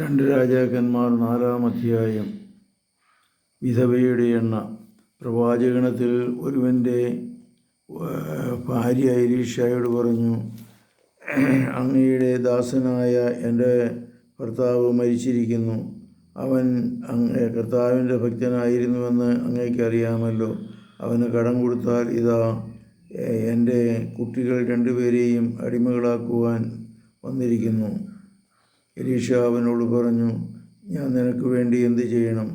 രണ്ട് രാജാക്കന്മാർ നാലാം അധ്യായം. വിധവയുടെ എണ്ണ. പ്രവാചകണത്തിൽ ഒരുവന്റെ ഭാര്യ ഇരീഷായോട് പറഞ്ഞു അങ്ങയുടെ ദാസനായ എന്റെ ഭർത്താവ് മരിച്ചിരിക്കുന്നു. അവൻ അങ് കർത്താവിന്റെ ഭക്തനായിരുന്നുവെന്ന് അങ്ങേക്ക് അറിയാമല്ലോ അവന് കടം കൊടുത്താൽ ഇതാ എന്റെ കുട്ടികൾ രണ്ടുപേരെയും അടിമകളാക്കുവാൻ വന്നിരിക്കുന്നു. എലീഷ അവനോട് പറഞ്ഞു ഞാൻ നിനക്ക് വേണ്ടി എന്ത് ചെയ്യണം?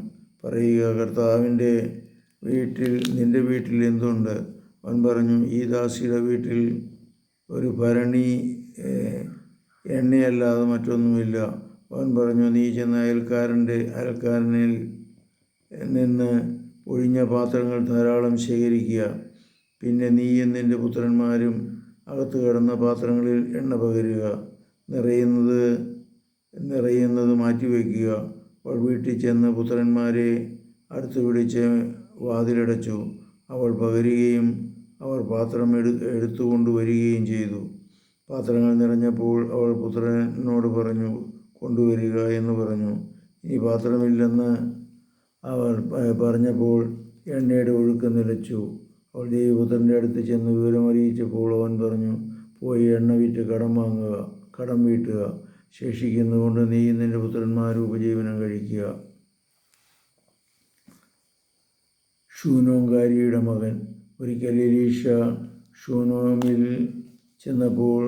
പറയുക കർത്താവിന്റെ വീട്ടിൽ നിന്റെ വീട്ടിൽ എന്തുണ്ട്? അവൻ പറഞ്ഞു ഈ ദാസിയുടെ വീട്ടിൽ ഒരു ഭരണി എണ്ണയല്ലാതെ മറ്റൊന്നുമില്ല. അവൻ പറഞ്ഞു നീ ചെന്ന അയൽക്കാരന്റെ അയൽക്കാരനിൽ നിന്ന് ഒഴിഞ്ഞ പാത്രങ്ങൾ ധാരാളം ശേഖരിക്കുക. പിന്നെ നീയും നിന്റെ പുത്രന്മാരും അകത്ത് കിടന്ന പാത്രങ്ങളിൽ എണ്ണ പകരുക. നിറയുന്നത് നിറയുന്നത് മാറ്റിവെക്കുക അവൾ വീട്ടിൽ ചെന്ന് പുത്രന്മാരെ അടുത്ത് പിടിച്ച് വാതിലടച്ചു. അവൾ പകരുകയും അവർ പാത്രം എടു എടുത്തുകൊണ്ട് ചെയ്തു. പാത്രങ്ങൾ നിറഞ്ഞപ്പോൾ അവൾ പുത്രനോട് പറഞ്ഞു കൊണ്ടുവരിക എന്ന് പറഞ്ഞു. ഇനി പാത്രമില്ലെന്ന് അവർ പറഞ്ഞപ്പോൾ എണ്ണയുടെ ഒഴുക്ക് നിലച്ചു. അവൾ ദേവിപുത്രന്റെ അടുത്ത് ചെന്ന് വിവരമറിയിച്ചപ്പോൾ അവൻ പറഞ്ഞു പോയി എണ്ണ വിറ്റ് കടം വാങ്ങുക കടം വീട്ടുക. ശേഷിക്കുന്നതുകൊണ്ട് നീ നിന്റെ പുത്രന്മാരും ഉപജീവനം കഴിക്കുക. ഷൂനോങ്കാരിയുടെ മകൻ. ഒരിക്കൽ എലീഷ ഷൂനോമിൽ ചെന്നപ്പോൾ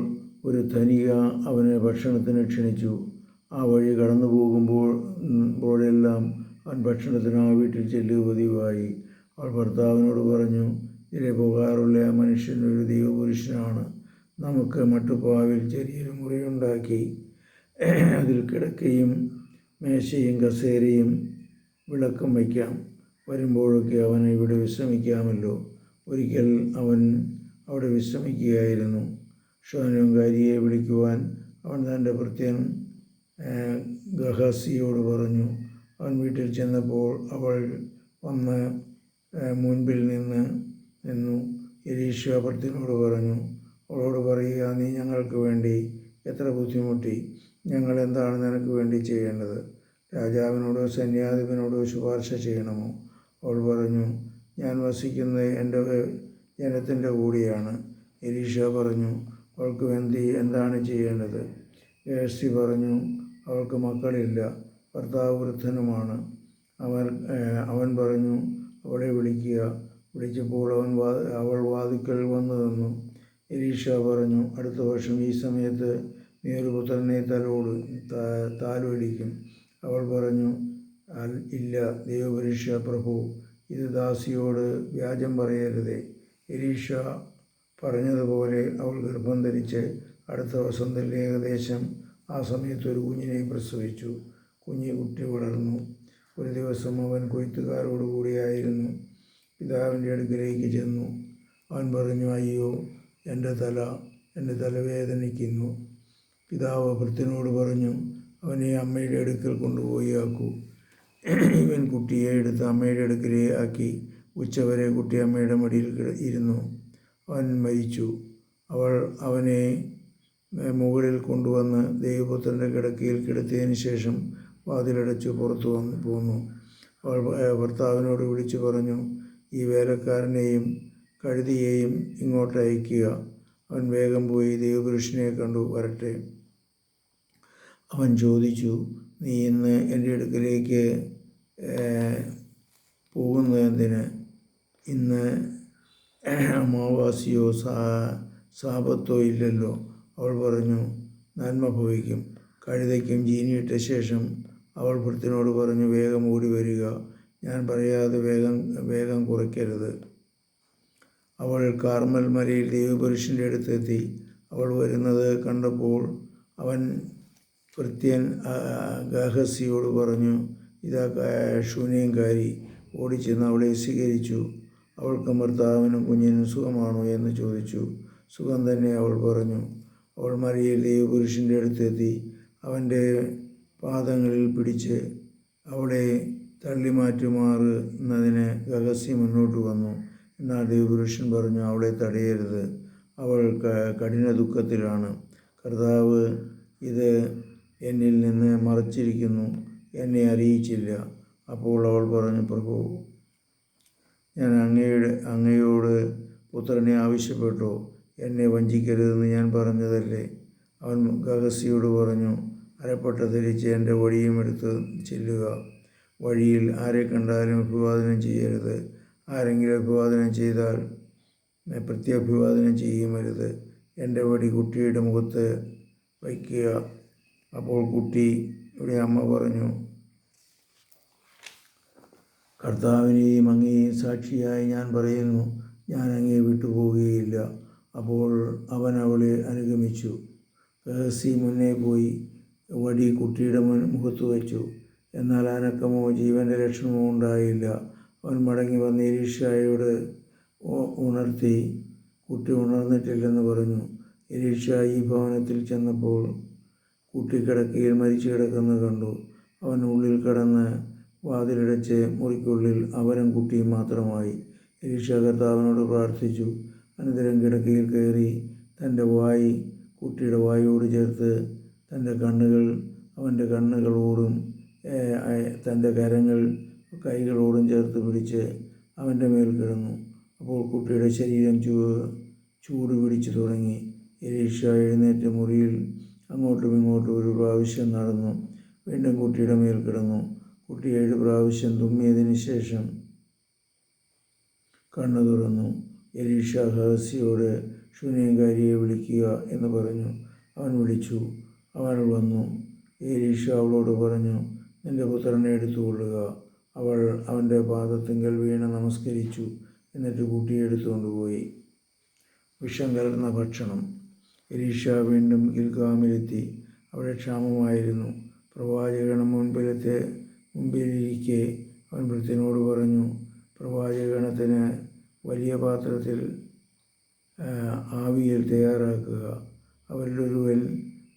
ഒരു ധനിക അവനെ ഭക്ഷണത്തിന് ക്ഷണിച്ചു. ആ വഴി കടന്നു പോകുമ്പോൾ ഉം, പ്പോഴെല്ലാം അവൻ ഭക്ഷണത്തിന് ആ വീട്ടിൽ ചെല്ലുക പതിവായി. അവൾ ഭർത്താവിനോട് പറഞ്ഞു ഇതിലെ പോകാറുള്ള ആ മനുഷ്യൻ ഒരു ദൈവപുരുഷനാണ്. നമുക്ക് മട്ടുപ്പാവിൽ ചെറിയൊരു മുറിയുണ്ടാക്കി അതിൽ കിടക്കയും മേശയും കസേരയും വിളക്കും വയ്ക്കാം. വരുമ്പോഴൊക്കെ അവൻ ഇവിടെ വിശ്രമിക്കാമല്ലോ. ഒരിക്കൽ അവൻ അവിടെ വിശ്രമിക്കുകയായിരുന്നു. ഷോനങ്കാരിയെ വിളിക്കുവാൻ അവൻ തന്റെ ഭൃത്യൻ ഗഹസിയോട് പറഞ്ഞു അവൻ വീട്ടിൽ ചെന്നപ്പോൾ അവൾ വന്ന് മുൻപിൽ നിന്ന് നിന്നു. എലീഷ ഭർത്തിനോട് പറഞ്ഞു അവളോട് പറയുക നീ ഞങ്ങൾക്ക് വേണ്ടി എത്ര ബുദ്ധിമുട്ടി. ഞങ്ങൾ എന്താണ് നിനക്ക് വേണ്ടി ചെയ്യേണ്ടത്? രാജാവിനോടോ സന്യാധിപനോടോ ശുപാർശ ചെയ്യണമോ? അവൾ പറഞ്ഞു ഞാൻ വസിക്കുന്നത് എന്റെ ജനത്തിന്റെ കൂടിയാണ്. എലീഷ പറഞ്ഞു അവൾക്ക് വേണ്ടി എന്താണ് ചെയ്യേണ്ടത്? ഗേഴ്സി പറഞ്ഞു അവൾക്ക് മക്കളില്ല ഭർത്താവ് വൃദ്ധനുമാണ്. അവൻ അവൻ പറഞ്ഞു അവളെ വിളിക്കുക. വിളിച്ചപ്പോൾ അവൻ അവൾ വാതിക്കൽ വന്നു നിന്നു. എലീഷ പറഞ്ഞു അടുത്ത വർഷം ഈ സമയത്ത് നീ തലോട് താലോലിക്കും. അവൾ പറഞ്ഞു "അൽ- ഇല്ല ദൈവപരീക്ഷ പ്രഭു ഇത് ദാസിയോട് വ്യാജം പറയരുതേ. എലീഷ പറഞ്ഞതുപോലെ അവൾ ഗർഭം ധരിച്ച് അടുത്ത വസന്തത്തിൽ ഏകദേശം ആ സമയത്ത് ഒരു കുഞ്ഞിനെ പ്രസവിച്ചു. കുഞ്ഞ് കുട്ടി വളർന്നു. ഒരു ദിവസം അവൻ കൊയ്ത്തുകാരോട് കൂടിയായിരുന്നു. പിതാവിന്റെ അടുക്കലേക്ക് ചെന്നു. അവൻ പറഞ്ഞു അയ്യോ എന്റെ തല എന്റെ തലവേദനിക്കുന്നു. പിതാവ് ഭൃത്യനോട് പറഞ്ഞു അവനെ അമ്മയുടെ അടുക്കൽ കൊണ്ടുപോയി ആക്കൂ. ഇവൻ കുട്ടിയെ എടുത്ത് അമ്മയുടെ അടുക്കലേ ആക്കി. ഉച്ചവരെ കുട്ടി അമ്മയുടെ മടിയിൽ ഇരുന്നു. അവൻ മരിച്ചു. അവൾ അവനെ മുകളിൽ കൊണ്ടുവന്ന് ദൈവപുത്രന്റെ കിടക്കയിൽ കിടത്തിയതിന് ശേഷം വാതിലടച്ചു പുറത്തു വന്ന് പോന്നു. അവൾ ഭർത്താവിനോട് വിളിച്ചു പറഞ്ഞു ഈ വേലക്കാരനെയും കഴുതിയെയും ഇങ്ങോട്ട് അയക്കുക അവൻ വേഗം പോയി ദൈവപുരുഷനെ കണ്ടു വരട്ടെ. അവൻ ചോദിച്ചു നീ ഇന്ന് എന്റെ അടുക്കലേക്ക് പോകുന്നതിന് ഇന്ന് അമാവാസിയോ സാ സാപത്തോ ഇല്ലല്ലോ. അവൾ പറഞ്ഞു നന്മ ഭവിക്കും. കഴുതയ്ക്കും ജീനിയിട്ട ശേഷം അവൾ ഭൃത്തിനോട് പറഞ്ഞു വേഗം ഓടി വരിക. ഞാൻ പറയാതെ വേഗം വേഗം കുറയ്ക്കരുത്. അവൾ കാർമൽ മലയിൽ ദൈവപുരുഷന്റെ അടുത്തെത്തി. അവൾ വരുന്നത് കണ്ടപ്പോൾ അവൻ ഭൃത്യൻ ഗഹസിയോട് പറഞ്ഞു ഇതാ ശൂന്യംകാരി ഓടിച്ചെന്ന് അവളെ സ്വീകരിച്ചു. അവൾക്ക് ഭർത്താവിനും കുഞ്ഞിനും സുഖമാണോ? എന്ന് ചോദിച്ചു. സുഖം തന്നെ അവൾ പറഞ്ഞു. അവൾ മറിയൽ ദൈവപുരുഷന്റെ അടുത്തെത്തി അവന്റെ പാദങ്ങളിൽ പിടിച്ച് അവളെ തള്ളി എന്നതിന് രഹസ്യം മുന്നോട്ട് വന്നു. എന്നാൽ ദേവപുരുഷൻ പറഞ്ഞു അവളെ തടയരുത്. അവൾ കഠിന ദുഃഖത്തിലാണ്. കർത്താവ് ഇത് എന്നിൽ നിന്ന് മറച്ചിരിക്കുന്നു. എന്നെ അറിയിച്ചില്ല. അപ്പോൾ അവൾ പറഞ്ഞു പ്രഭു ഞാൻ അങ്ങയുടെ അങ്ങയോട് പുത്രനെ ആവശ്യപ്പെട്ടു. എന്നെ വഞ്ചിക്കരുതെന്ന് ഞാൻ പറഞ്ഞതല്ലേ? അവൻ ഗഹസിയോട് പറഞ്ഞു അരപ്പെട്ട ധരിച്ച് എന്റെ വഴിയും എടുത്ത് ചെല്ലുക. വഴിയിൽ ആരെ കണ്ടാലും അഭിവാദനം ചെയ്യരുത്. ആരെങ്കിലും അഭിവാദനം ചെയ്താൽ പ്രത്യഭിവാദനം ചെയ്യുമരുത്. എന്റെ വടി കുട്ടിയുടെ മുഖത്ത് വയ്ക്കുക. അപ്പോൾ കുട്ടിയുടെ അമ്മ പറഞ്ഞു കർത്താവിനെയും അങ്ങേയും സാക്ഷിയായി ഞാൻ പറയുന്നു ഞാൻ അങ്ങേ വിട്ടുപോവുകയില്ല. അപ്പോൾ അവൻ അവളെ അനുഗമിച്ചു. രഹസ്യ മുന്നേ പോയി വടി കുട്ടിയുടെ മുൻ മുഖത്ത് വെച്ചു. എന്നാൽ അനക്കമോ ജീവന്റെ ലക്ഷണമോ ഉണ്ടായില്ല. അവൻ മടങ്ങി വന്ന് എലീഷായോട് ഉണർത്തി കുട്ടി ഉണർന്നിട്ടില്ലെന്ന് പറഞ്ഞു. ഇരീഷ ഈ ഭവനത്തിൽ ചെന്നപ്പോൾ കുട്ടി കിടക്കയിൽ മരിച്ചു കിടക്കുന്നത് കണ്ടു. അവൻ ഉള്ളിൽ കടന്ന് വാതിലടച്ച് മുറിക്കുള്ളിൽ അവനും കുട്ടിയും മാത്രമായി. എലീഷ കർത്താവിനോട് പ്രാർത്ഥിച്ചു. അനന്തരം കിടക്കയിൽ കയറി തന്റെ വായി കുട്ടിയുടെ വായോട് ചേർത്ത് തന്റെ കണ്ണുകൾ അവന്റെ കണ്ണുകളോടും തന്റെ കരങ്ങൾ കൈകളോടും ചേർത്ത് പിടിച്ച് അവന്റെ മേൽ കിടന്നു. അപ്പോൾ കുട്ടിയുടെ ശരീരം ചൂ ചൂട് പിടിച്ചു തുടങ്ങി. എലീഷ എഴുന്നേറ്റ് മുറിയിൽ അങ്ങോട്ടും ഇങ്ങോട്ടും ഒരു പ്രാവശ്യം നടന്നു. വീണ്ടും കുട്ടിയുടെ മേൽ കിടന്നു. കുട്ടി ഏഴ് പ്രാവശ്യം തുമ്മിയതിന് ശേഷം കണ്ണു തുറന്നു. എലീഷ ഹസിയോട് ശൂന്യകാരിയെ വിളിക്കുക എന്ന് പറഞ്ഞു. അവൻ വിളിച്ചു. അവൾ വന്നു. എലീഷ അവളോട് പറഞ്ഞു നിന്റെ പുത്രനെ എടുത്തുകൊള്ളുക. അവൾ അവന്റെ പാദത്തിങ്കൽ വീണ് നമസ്കരിച്ചു. എന്നിട്ട് കുട്ടിയെ എടുത്തുകൊണ്ടുപോയി. വിഷം കലർന്ന ഭക്ഷണം. എലീഷ വീണ്ടും ഗിൽഗാമിലെത്തി. അവിടെ ക്ഷാമമായിരുന്നു. പ്രവാചകന് മുൻപിലത്തെ മുമ്പിലിരിക്കെ അവൻ ഭൃത്യനോട് പറഞ്ഞു പ്രവാചകണത്തിന് വലിയ പാത്രത്തിൽ ആവിയിൽ തയ്യാറാക്കുക. അവരിലൊരുവൻ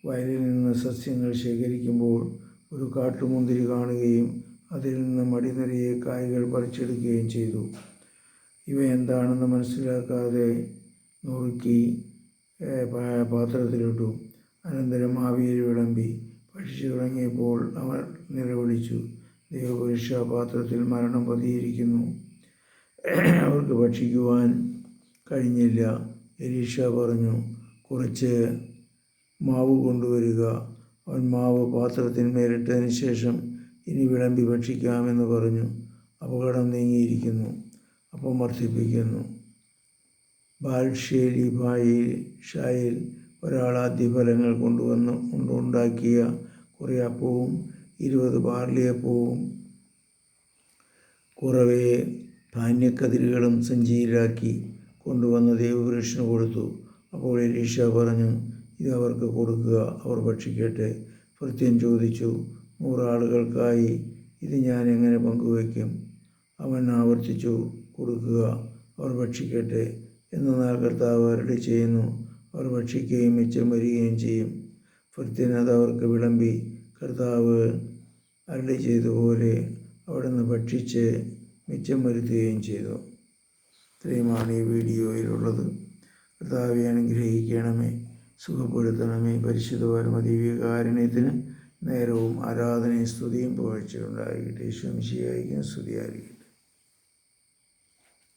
വയലിൽ നിന്ന് സസ്യങ്ങൾ ശേഖരിക്കുമ്പോൾ ഒരു കാട്ടുമുന്തിരി കാണുകയും അതിൽ നിന്ന് മടി നിറയെ കായ്കൾ പറിച്ചെടുക്കുകയും ചെയ്തു. ഇവ എന്താണെന്ന് മനസ്സിലാക്കാതെ നുറുക്കി പാത്രത്തിലിട്ടു. അനന്തരം ആവിയിൽ വിളമ്പി ഭക്ഷിച്ചു തുടങ്ങിയപ്പോൾ അവർ നിലവിളിച്ചു ദൈവപുരുഷ പാത്രത്തിൽ മരണം പതിയിരിക്കുന്നു. അവർക്ക് ഭക്ഷിക്കുവാൻ കഴിഞ്ഞില്ല. എലീഷ പറഞ്ഞു കുറച്ച് മാവ് കൊണ്ടുവരിക. അവൻ മാവ് പാത്രത്തിന്മേലിട്ടതിന് ശേഷം ഇനി വിളമ്പി ഭക്ഷിക്കാമെന്ന് പറഞ്ഞു. അപകടം നീങ്ങിയിരിക്കുന്നു. അപ്പം വർദ്ധിപ്പിക്കുന്നു. ബാൽഷേലി ഭായി ഷായിൽ ഒരാൾ ആദ്യഫലങ്ങൾ കൊണ്ടുവന്ന് കൊണ്ടുണ്ടാക്കിയ കുറേ അപ്പവും ഇരുപത് ബാർലിയപ്പവും. കുറവേ ധാന്യക്കതിരുകളും സഞ്ചിയിലാക്കി കൊണ്ടുവന്ന ദൈവപുരുഷന് കൊടുത്തു. അപ്പോൾ എലീഷ പറഞ്ഞു ഇത് അവർക്ക് കൊടുക്കുക അവർ ഭക്ഷിക്കട്ടെ. ഭൃത്യൻ ചോദിച്ചു നൂറാളുകൾക്കായി ഇത് ഞാൻ എങ്ങനെ പങ്കുവയ്ക്കും? അവൻ ആവർത്തിച്ചു കൊടുക്കുക അവർ ഭക്ഷിക്കട്ടെ. എന്നാൽ കർത്താവ് അരളി ചെയ്യുന്നു. അവർ ഭക്ഷിക്കുകയും മിച്ചം വരികയും ചെയ്യും. ഭൃത്യൻ അത് അവർക്ക് വിളമ്പി കർത്താവ് അരളി ചെയ്തതുപോലെ അവിടുന്ന് ഭക്ഷിച്ച് മിച്ചം വരുത്തുകയും ചെയ്തു. ഇത്രയുമാണ് ഈ വീഡിയോയിലുള്ളത്. കർത്താവെ അനുഗ്രഹിക്കണമേ സുഖപ്പെടുത്തണമേ. പരിശുദ്ധ പരമദിവ്യകാരുണ്യത്തിന് നേരവും ആരാധനയും സ്തുതിയും പുകഴ്ചയുണ്ടാകട്ടെ ഈശ്വംശിയായിരിക്കും സ്തുതിയായിരിക്കും